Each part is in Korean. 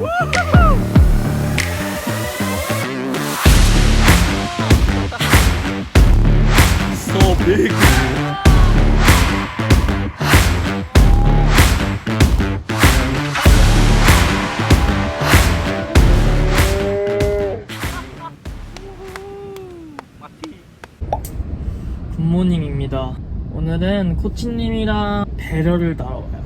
So big. 굿모닝입니다. 오늘은 코치님이랑 배려를 날아와요.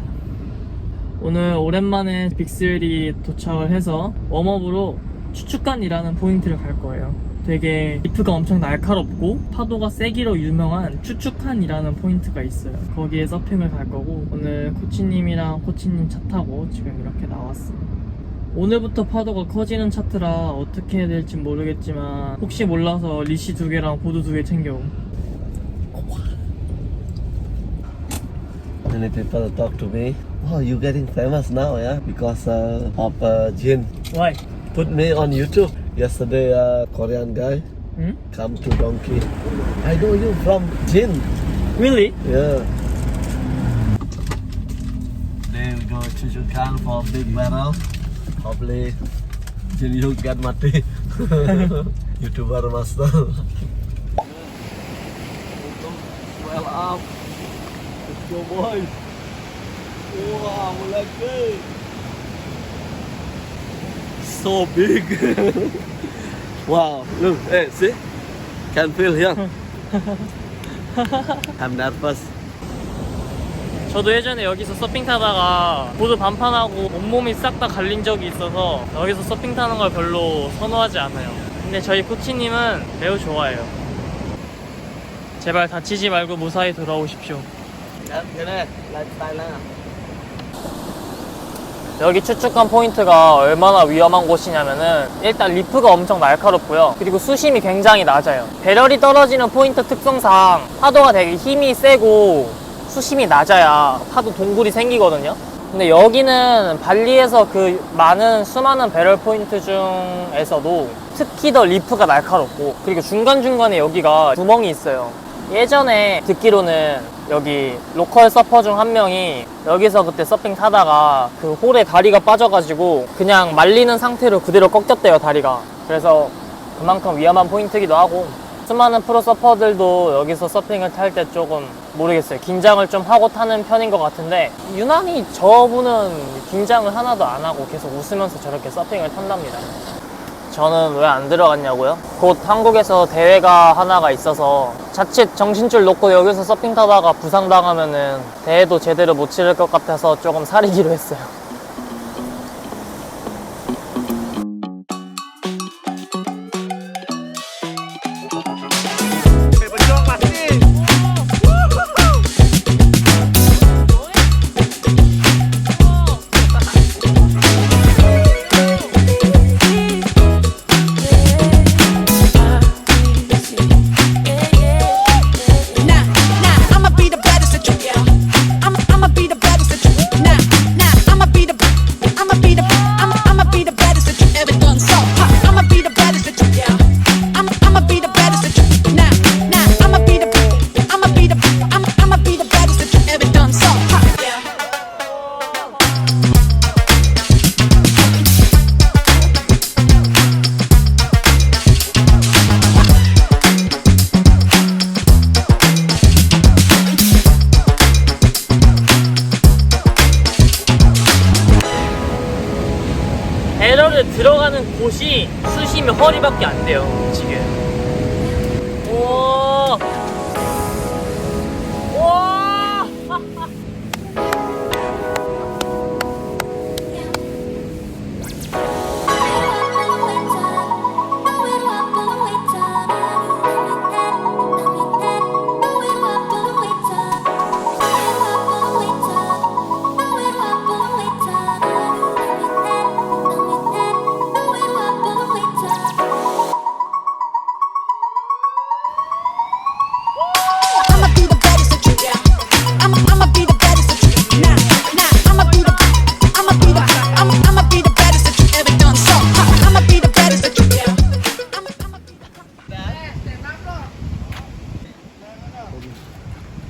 오늘 오랜만에 빅스웰이 도착을 해서 웜업으로 추축간이라는 포인트를 갈 거예요. 되게 리프가 엄청 날카롭고 파도가 세기로 유명한 추축한이라는 포인트가 있어요. 거기에 서핑을 갈 거고 오늘 코치님이랑 코치님 차 타고 지금 이렇게 나왔어요. 오늘부터 파도가 커지는 차트라 어떻게 해야 될지 모르겠지만 혹시 몰라서 리시 두 개랑 보드 두 개 챙겨옴. People talk to me. Oh, you're getting famous now, yeah? Because uh, of uh, Jin. Why? Put me on YouTube. Yesterday, uh, Korean guy 응? come to Donkey. I know you from Jin. Really? Yeah. Then we go to Japan for big battle. Probably Jin you get mati. YouTuber master. well up. Let's go boys. Wow, lagi. So big. Wow, look, hey, see? Can feel here. I'm nervous. 저도 예전에 여기서 서핑 타다가 보드 반판하고 온몸이 싹 다 갈린 적이 있어서 여기서 서핑 타는 걸 별로 선호하지 않아요. 근데 저희 코치님은 매우 좋아해요. 제발 다치지 말고 무사히 돌아오십시오. Lifestyle này. 여기 추측한 포인트가 얼마나 위험한 곳이냐면은 일단 리프가 엄청 날카롭고요. 그리고 수심이 굉장히 낮아요. 배럴이 떨어지는 포인트 특성상 파도가 되게 힘이 세고 수심이 낮아야 파도 동굴이 생기거든요. 근데 여기는 발리에서 그 많은 수많은 배럴 포인트 중에서도 특히 더 리프가 날카롭고 그리고 중간중간에 여기가 구멍이 있어요. 예전에 듣기로는 여기 로컬 서퍼 중 한 명이 여기서 그때 서핑 타다가 그 홀에 다리가 빠져가지고 그냥 말리는 상태로 그대로 꺾였대요 다리가. 그래서 그만큼 위험한 포인트기도 하고 수많은 프로 서퍼들도 여기서 서핑을 탈 때 조금 모르겠어요. 긴장을 좀 하고 타는 편인 것 같은데 유난히 저분은 긴장을 하나도 안 하고 계속 웃으면서 저렇게 서핑을 탄답니다 저는 왜 안 들어갔냐고요? 곧 한국에서 대회가 하나가 있어서 자칫 정신줄 놓고 여기서 서핑 타다가 부상당하면은 대회도 제대로 못 치를 것 같아서 조금 사리기로 했어요. 배럴에 들어가는 곳이 수심이 허리밖에 안 돼요, 지금. 오.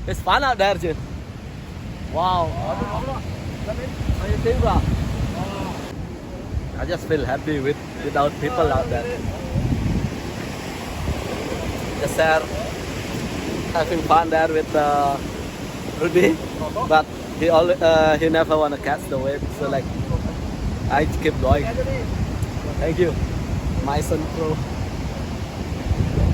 It's fun out there, Jin. Wow. I just feel happy with without people out there. Just there, having fun there with uh, Rudy, but he always uh, he never wanna catch the wave. So like, I keep going. Thank you, my son pro.